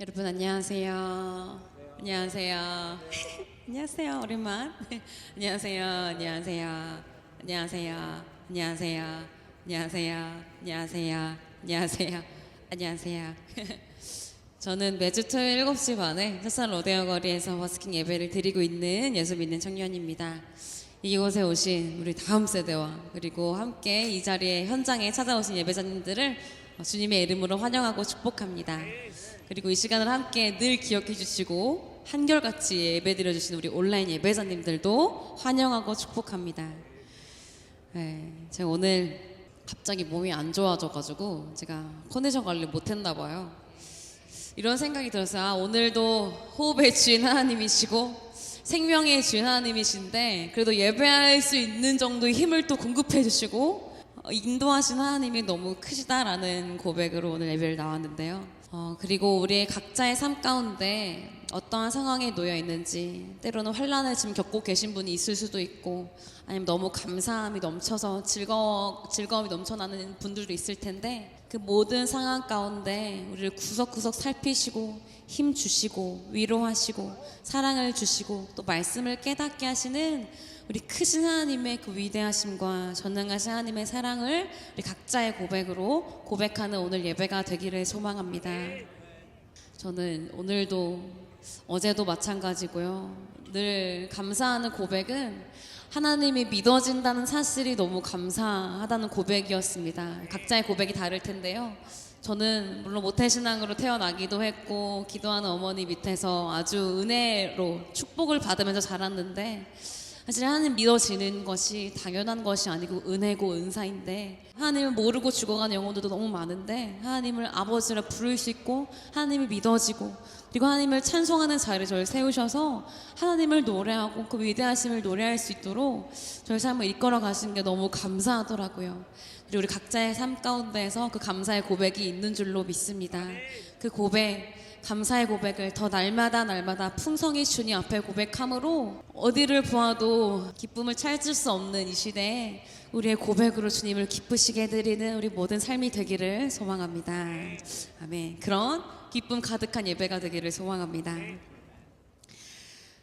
여러분 안녕하세요. 안녕하세요. 안녕하세요. 오랜만. 안녕하세요. 안녕하세요. 안녕하세요. 안녕하세요. 안녕하세요. 안녕하세요. 안녕하세요. 안녕하세요. 저는 매주 토요일 7시 반에 햇산 로데오 거리에서 버스킹 예배를 드리고 있는 예수 믿는 청년입니다. 이곳에 오신 우리 다음 세대와 그리고 함께 이 자리에 현장에 찾아오신 예배자님들을 주님의 이름으로 환영하고 축복합니다. 그리고 이 시간을 함께 늘 기억해 주시고 한결같이 예배 드려 주시는 우리 온라인 예배자님들도 환영하고 축복합니다. 네, 제가 오늘 갑자기 몸이 안 좋아져 가지고 제가 컨디션 관리 못 했나 봐요. 이런 생각이 들었어요. 아, 오늘도 호흡의 주인 하나님이시고 생명의 주인 하나님이신데 그래도 예배할 수 있는 정도의 힘을 또 공급해 주시고 어, 인도하신 하나님이 너무 크시다라는 고백으로 오늘 예배를 나왔는데요. 어, 그리고 우리의 각자의 삶 가운데 어떠한 상황에 놓여 있는지 때로는 환란을 지금 겪고 계신 분이 있을 수도 있고 아니면 너무 감사함이 넘쳐서 즐거 즐거움이 넘쳐나는 분들도 있을 텐데 그 모든 상황 가운데 우리를 구석구석 살피시고 힘 주시고 위로하시고 사랑을 주시고 또 말씀을 깨닫게 하시는 우리 크신 하나님의 그 위대하심과 전능하신 하나님의 사랑을 우리 각자의 고백으로 고백하는 오늘 예배가 되기를 소망합니다. 저는 오늘도 어제도 마찬가지고요. 늘 감사하는 고백은 하나님이 믿어진다는 사실이 너무 감사하다는 고백이었습니다. 각자의 고백이 다를 텐데요. 저는 물론 모태신앙으로 태어나기도 했고 기도하는 어머니 밑에서 아주 은혜로 축복을 받으면서 자랐는데 사실 하나님 믿어지는 것이 당연한 것이 아니고 은혜고 은사인데 하나님을 모르고 죽어가는 영혼들도 너무 많은데 하나님을 아버지라 부를 수 있고 하나님이 믿어지고 그리고 하나님을 찬송하는 자리를 저를 세우셔서 하나님을 노래하고 그 위대하심을 노래할 수 있도록 저희 삶을 이끌어 가시는 게 너무 감사하더라고요. 그리고 우리 각자의 삶 가운데에서 그 감사의 고백이 있는 줄로 믿습니다. 그 고백 감사의 고백을 더 날마다 날마다 풍성히 주님 앞에 고백함으로 어디를 보아도 기쁨을 찾을 수 없는 이 시대에 우리의 고백으로 주님을 기쁘시게 해드리는 우리 모든 삶이 되기를 소망합니다. 아멘. 그런 기쁨 가득한 예배가 되기를 소망합니다.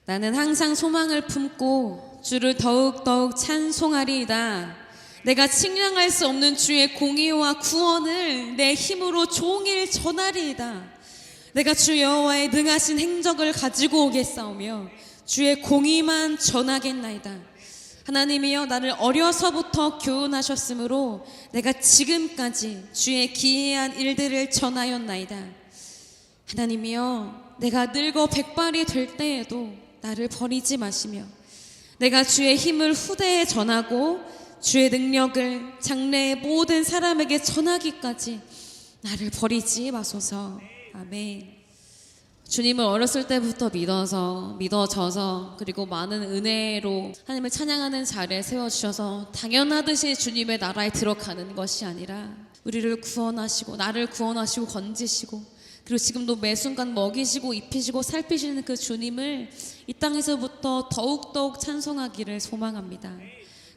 나는 항상 소망을 품고 주를 더욱더욱 찬송하리이다. 내가 측량할 수 없는 주의 공의와 구원을 내 힘으로 종일 전하리이다. 내가 주 여호와의 능하신 행적을 가지고 오겠사오며 주의 공의만 전하겠나이다. 하나님이여 나를 어려서부터 교훈하셨으므로 내가 지금까지 주의 기이한 일들을 전하였나이다. 하나님이여 내가 늙어 백발이 될 때에도 나를 버리지 마시며 내가 주의 힘을 후대에 전하고 주의 능력을 장래의 모든 사람에게 전하기까지 나를 버리지 마소서. 아멘. 주님을 어렸을 때부터 믿어서 믿어져서 그리고 많은 은혜로 하나님을 찬양하는 자리에 세워 주셔서 당연하듯이 주님의 나라에 들어가는 것이 아니라 우리를 구원하시고 나를 구원하시고 건지시고 그리고 지금도 매 순간 먹이시고 입히시고 살피시는 그 주님을 이 땅에서부터 더욱더욱 찬송하기를 소망합니다.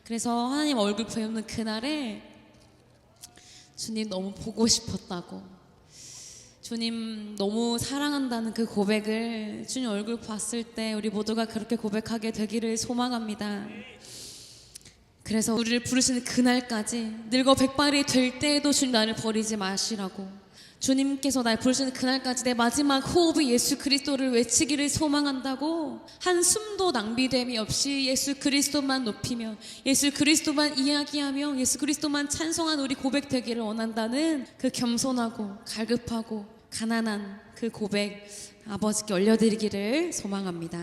그래서 하나님 얼굴 보이는 그날에 주님 너무 보고 싶었다고 주님 너무 사랑한다는 그 고백을 주님 얼굴 봤을 때 우리 모두가 그렇게 고백하게 되기를 소망합니다. 그래서 우리를 부르시는 그날까지 늙어 백발이 될 때에도 주님 나를 버리지 마시라고 주님께서 날 부르시는 그날까지 내 마지막 호흡이 예수 그리스도를 외치기를 소망한다고 한 숨도 낭비됨이 없이 예수 그리스도만 높이며 예수 그리스도만 이야기하며 예수 그리스도만 찬송한 우리 고백 되기를 원한다는 그 겸손하고 갈급하고 가난한 그 고백 아버지께 올려드리기를 소망합니다.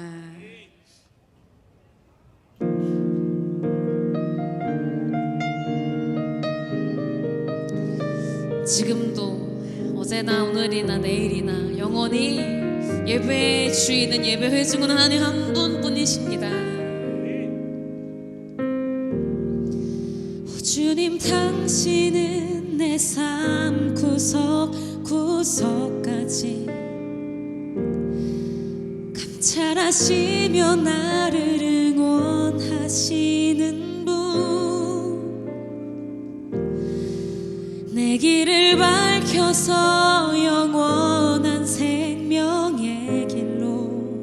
지금도 어제나 오늘이나 내일이나 영원히 예배의 주인은 예배 회중은 하나님 한 분뿐이십니다. 오, 주님 당신은 내 삶 구석 곳서까지 감찰하시며 나를 응원하시는 분 내 길을 밝혀서 영원한 생명의 길로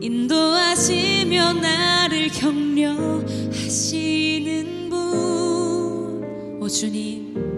인도하시며 나를 격려하시는 분 오 주님.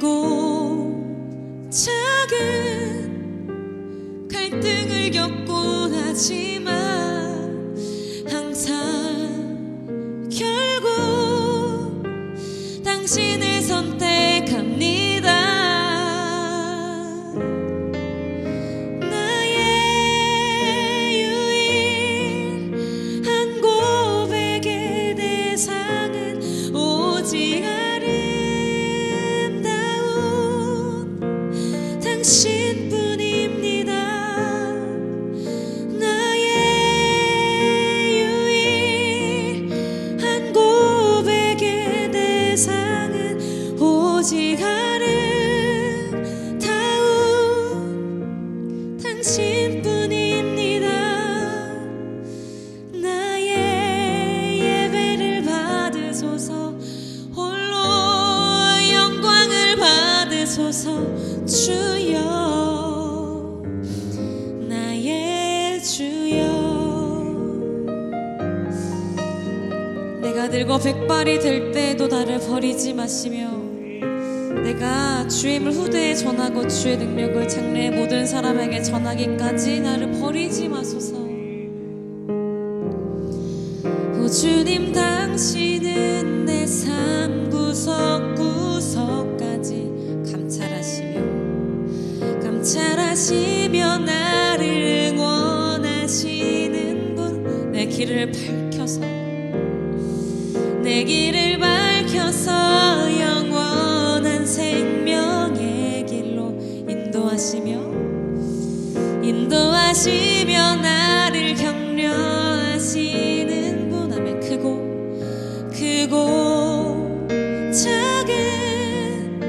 크고 작은 갈등을 겪곤 하지 내가 늙어 백발이 될 때도 나를 버리지 마시며 내가 주임을 후대에 전하고 주의 능력을 장래의 모든 사람에게 전하기까지 나를 버리지 마소서. 오 주님 당신은 내 삶 구석구석까지 감찰하시며 감찰하시며 나를 응원하시는 분 내 길을 밝혀서 내 길을 밝혀서 영원한 생명의 길로 인도하시며 인도하시며 나를 격려하시는 분 아멘 크고 크고 작은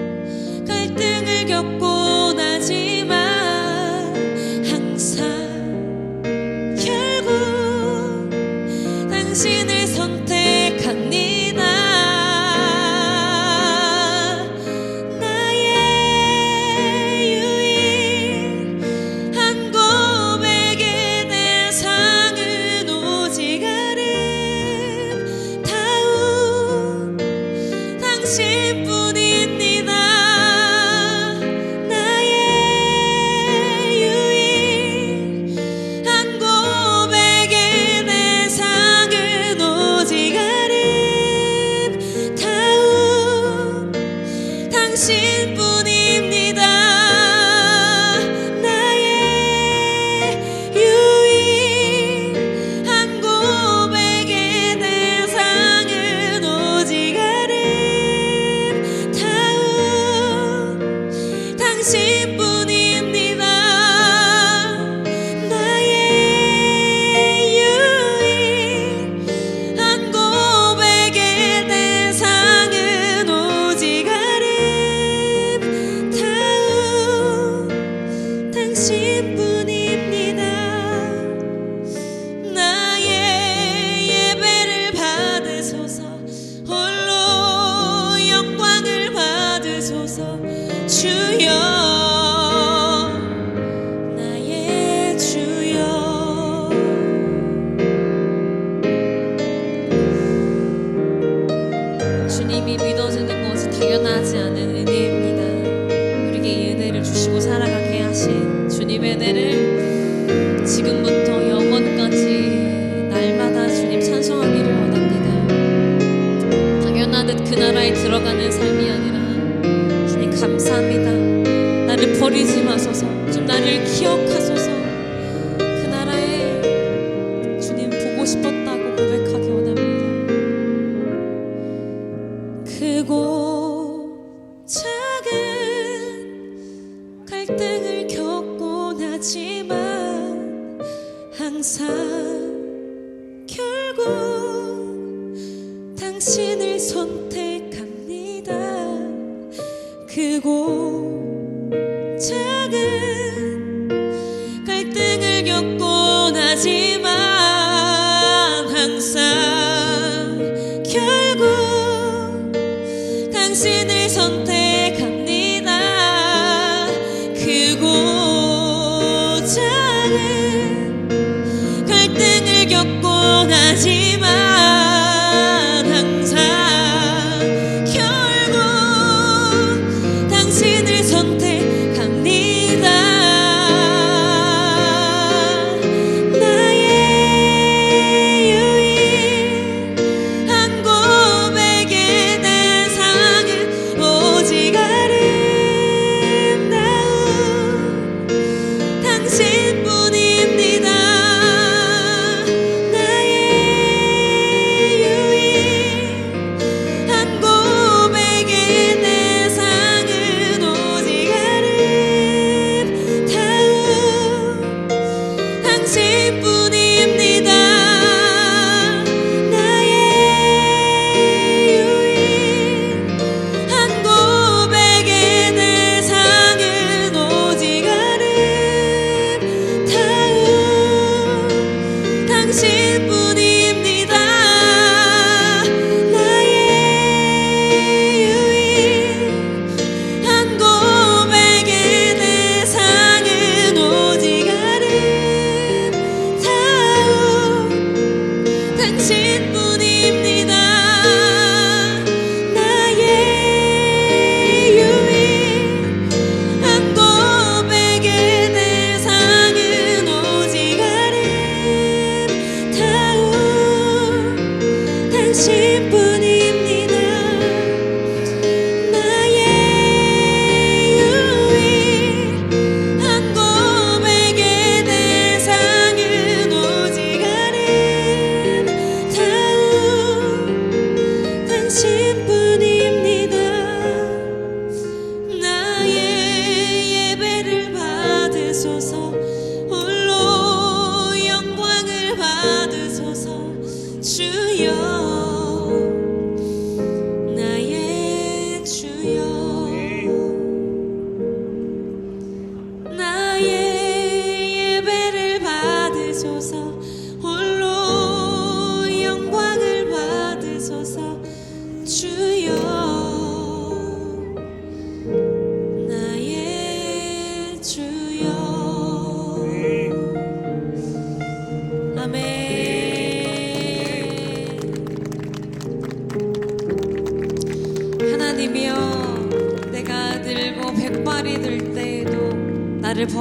갈등을 겪곤 하지 주님이 믿어지는 것은 당연하지 않은 은혜입니다. 우리에게 이 은혜를 주시고 살아가게 하신 주님의 은혜를 지금부터 영원까지 날마다 주님 찬송하기를 원합니다. 당연하듯 그 나라에 들어가는 삶이 아니라 주님 감사합니다. 나를 버리지 마소서. 좀 나를 기억하소서.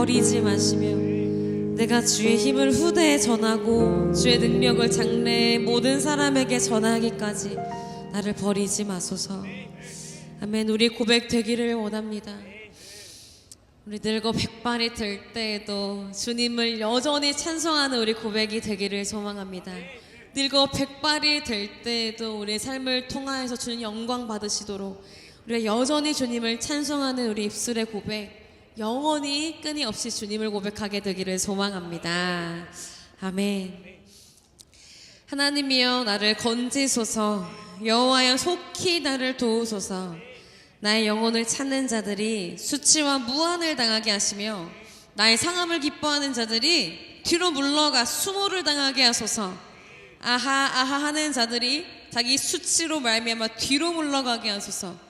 버리지 마시며 내가 주의 힘을 후대에 전하고 주의 능력을 장래의 모든 사람에게 전하기까지 나를 버리지 마소서. 아멘. 우리 고백 되기를 원합니다. 우리 늙어 백발이 될 때에도 주님을 여전히 찬송하는 우리 고백이 되기를 소망합니다. 늙어 백발이 될 때에도 우리 삶을 통하여서 주님 영광 받으시도록 우리가 여전히 주님을 찬송하는 우리 입술의 고백 영원히 끊임없이 주님을 고백하게 되기를 소망합니다. 아멘. 하나님이여 나를 건지소서 여호와여 속히 나를 도우소서 나의 영혼을 찾는 자들이 수치와 무한을 당하게 하시며 나의 상함을 기뻐하는 자들이 뒤로 물러가 수모를 당하게 하소서 아하 아하 하는 자들이 자기 수치로 말미암아 뒤로 물러가게 하소서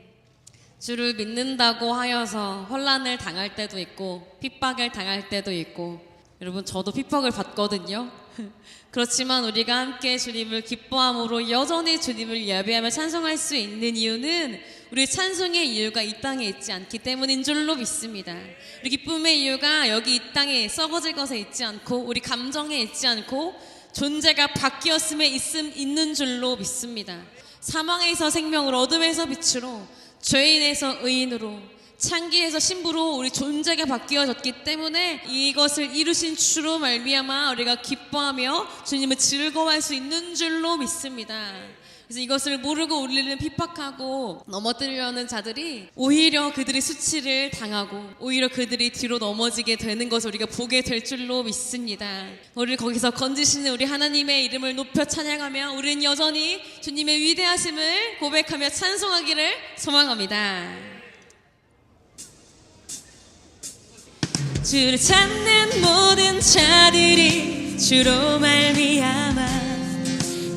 주를 믿는다고 하여서 혼란을 당할 때도 있고 핍박을 당할 때도 있고 여러분 저도 핍박을 받거든요. 그렇지만 우리가 함께 주님을 기뻐함으로 여전히 주님을 예배하며 찬송할 수 있는 이유는 우리 찬송의 이유가 이 땅에 있지 않기 때문인 줄로 믿습니다. 우리 기쁨의 이유가 여기 이 땅에 썩어질 것에 있지 않고 우리 감정에 있지 않고 존재가 바뀌었음에 있음 있는 줄로 믿습니다. 사망에서 생명을 어둠에서 빛으로 죄인에서 의인으로 창기에서 신부로 우리 존재가 바뀌어졌기 때문에 이것을 이루신 주로 말미암아 우리가 기뻐하며 주님을 즐거워할 수 있는 줄로 믿습니다. 그래서 이것을 모르고 우리를 핍박하고 넘어뜨리려는 자들이 오히려 그들이 수치를 당하고 오히려 그들이 뒤로 넘어지게 되는 것을 우리가 보게 될 줄로 믿습니다. 우리를 거기서 건지시는 우리 하나님의 이름을 높여 찬양하며 우리는 여전히 주님의 위대하심을 고백하며 찬송하기를 소망합니다. 주를 찾는 모든 자들이 주로 말미암아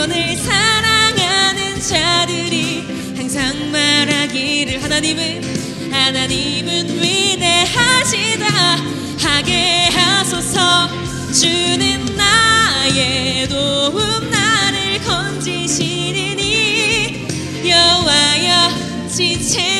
주의 구원을 사랑하는 자들이 항상 말하기를 하나님은 하나님은 위대하시다. 하게 하소서. 주는 나의 도움 나를 건지시리니 여호와여 지체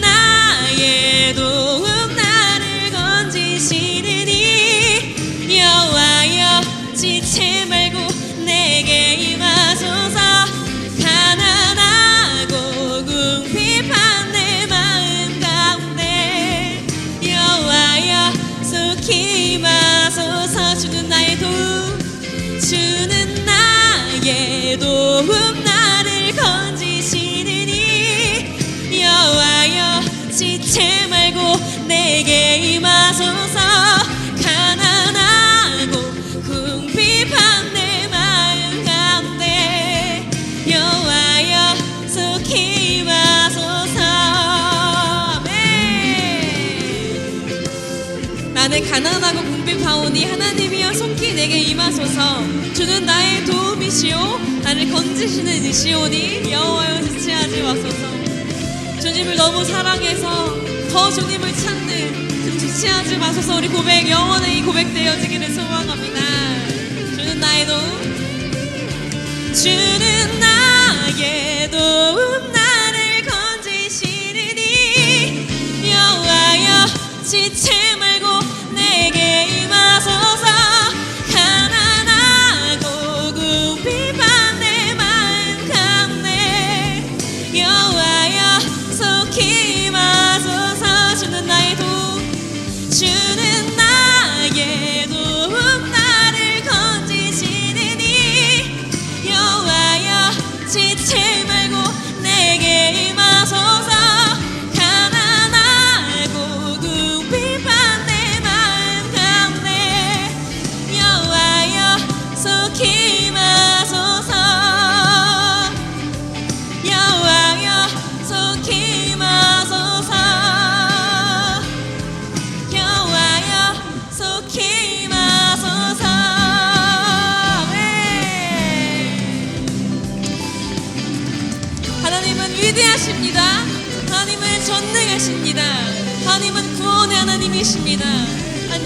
나 이시오니 여호와여 지체하지 마소서. 주님을 너무 사랑해서 더 주님을 찾는 좀 지체하지 마소서. 우리 고백 영원히 이 고백되어지기를 소망합니다. 주는 나의 도움 주는 나의 도움 나를 건지시리니 여호와여 지체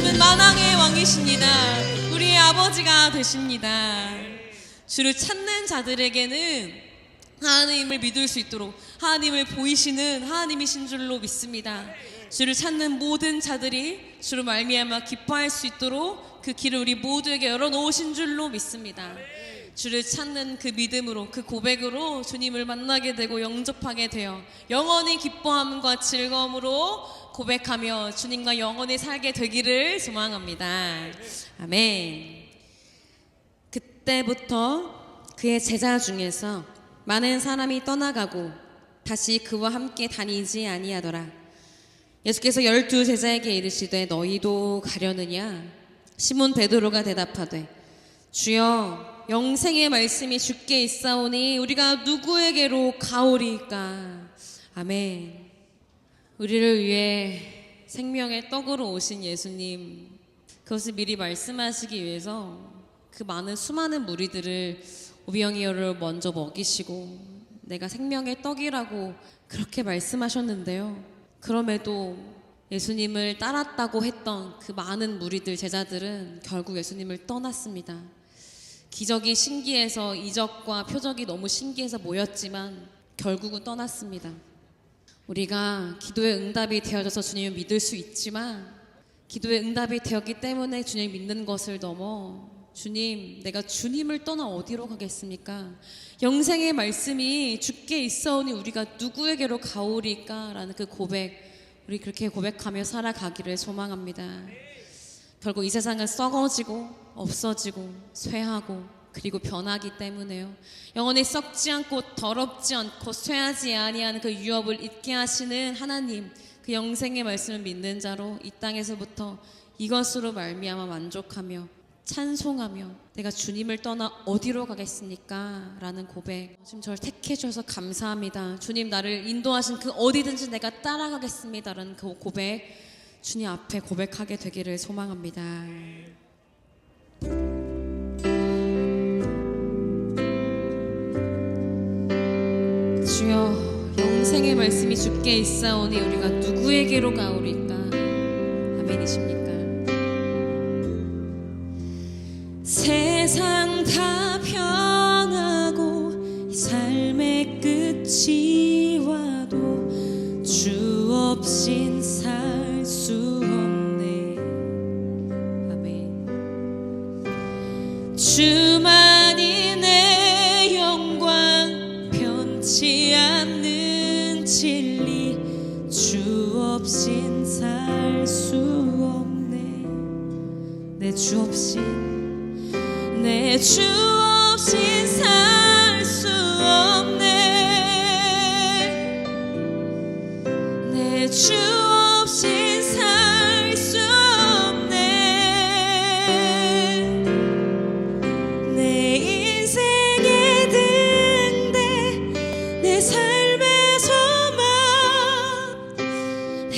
하나님은 만왕의 왕이십니다 우리의 아버지가 되십니다 주를 찾는 자들에게는 하나님을 믿을 수 있도록 하나님을 보이시는 하나님이신 줄로 믿습니다. 주를 찾는 모든 자들이 주로 말미암아 기뻐할 수 있도록 그 길을 우리 모두에게 열어놓으신 줄로 믿습니다. 주를 찾는 그 믿음으로 그 고백으로 주님을 만나게 되고 영접하게 되어 영원히 기뻐함과 즐거움으로 고백하며 주님과 영원히 살게 되기를 소망합니다. 아멘. 그때부터 그의 제자 중에서 많은 사람이 떠나가고 다시 그와 함께 다니지 아니하더라. 예수께서 열두 제자에게 이르시되 너희도 가려느냐? 시몬 베드로가 대답하되 주여 영생의 말씀이 주께 있사오니 우리가 누구에게로 가오리까? 아멘. 우리를 위해 생명의 떡으로 오신 예수님 그것을 미리 말씀하시기 위해서 그 많은 수많은 무리들을 오병이어를 먼저 먹이시고 내가 생명의 떡이라고 그렇게 말씀하셨는데요. 그럼에도 예수님을 따랐다고 했던 그 많은 무리들 제자들은 결국 예수님을 떠났습니다. 기적이 신기해서 이적과 표적이 너무 신기해서 모였지만 결국은 떠났습니다. 우리가 기도의 응답이 되어져서 주님을 믿을 수 있지만 기도의 응답이 되었기 때문에 주님 믿는 것을 넘어 주님, 내가 주님을 떠나 어디로 가겠습니까? 영생의 말씀이 주께 있어오니 우리가 누구에게로 가오리까? 라는 그 고백, 우리 그렇게 고백하며 살아가기를 소망합니다. 결국 이 세상은 썩어지고 없어지고 쇠하고 그리고 변하기 때문에요. 영원히 썩지 않고 더럽지 않고 쇠하지 아니하는 그 유업을 잊게 하시는 하나님, 그 영생의 말씀을 믿는 자로 이 땅에서부터 이것으로 말미암아 만족하며 찬송하며 내가 주님을 떠나 어디로 가겠습니까? 라는 고백. 지금 저를 택해 주셔서 감사합니다. 주님 나를 인도하신 그 어디든지 내가 따라가겠습니다. 라는 그 고백. 주님 앞에 고백하게 되기를 소망합니다. 주여 영생의 말씀이 주께 있사오니 우리가 누구에게로 가오리까? 아멘이십니까? 세상 다 변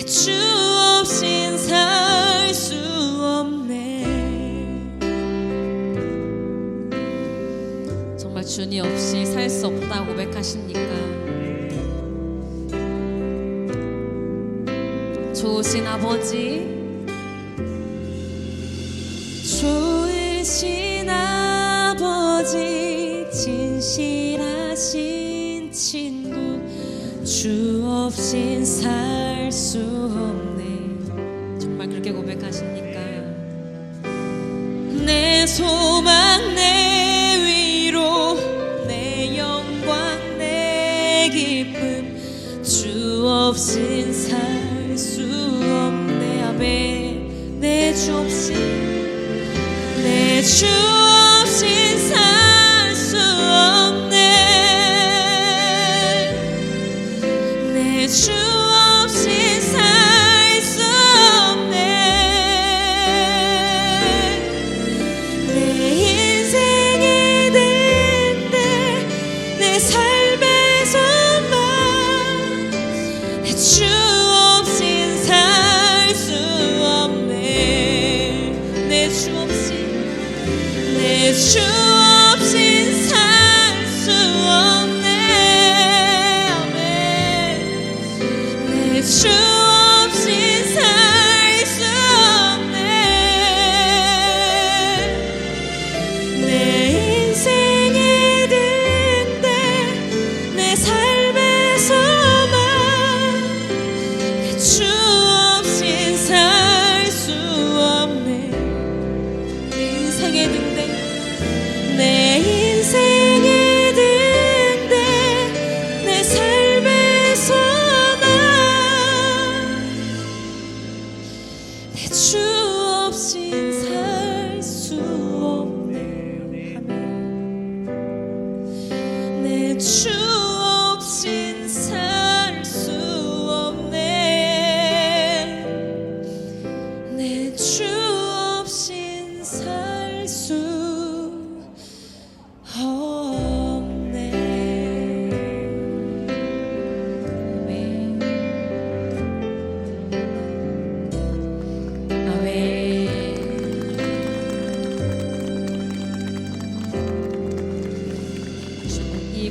주 없인 살 수 없네 없이 살 수 없다 고백하십니까? 좋으신 아버지 좋으신 아버지 진실하신 친구 주 없인 살 수 없네 정말 그렇게 고백하십니까? 내소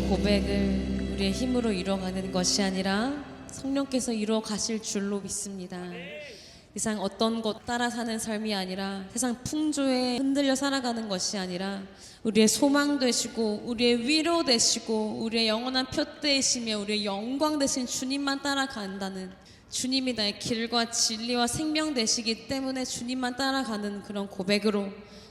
고백을 우리의 힘으로 이루어가는 것이 아니라 성령께서 이루어 가실 줄로 믿습니다. 세상 어떤 것 따라 사는 삶이 아니라 세상 풍조에 흔들려 살아가는 것이 아니라 우리의 소망 되시고 우리의 위로 되시고 우리의 영원한 표대이시며 우리의 영광 되신 주님만 따라간다는 주님이 나의 길과 진리와 생명 되시기 때문에 주님만 따라가는 그런 고백으로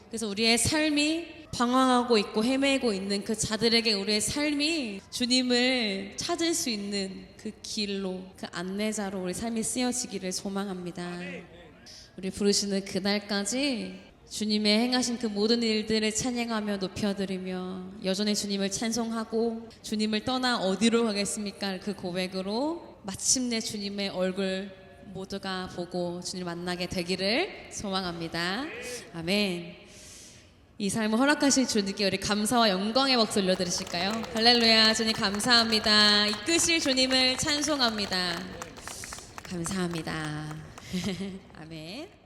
그래서 우리의 삶이 방황하고 있고 헤매고 있는 그 자들에게 우리의 삶이 주님을 찾을 수 있는 그 길로 그 안내자로 우리 삶이 쓰여지기를 소망합니다. 우리 부르시는 그날까지 주님의 행하신 그 모든 일들을 찬양하며 높여드리며 여전히 주님을 찬송하고 주님을 떠나 어디로 가겠습니까? 그 고백으로 마침내 주님의 얼굴 모두가 보고 주님 만나게 되기를 소망합니다. 아멘. 이 삶을 허락하신 주님께 우리 감사와 영광의 박수 올려드리실까요? 할렐루야 주님 감사합니다. 이끄실 주님을 찬송합니다. 감사합니다. 아멘.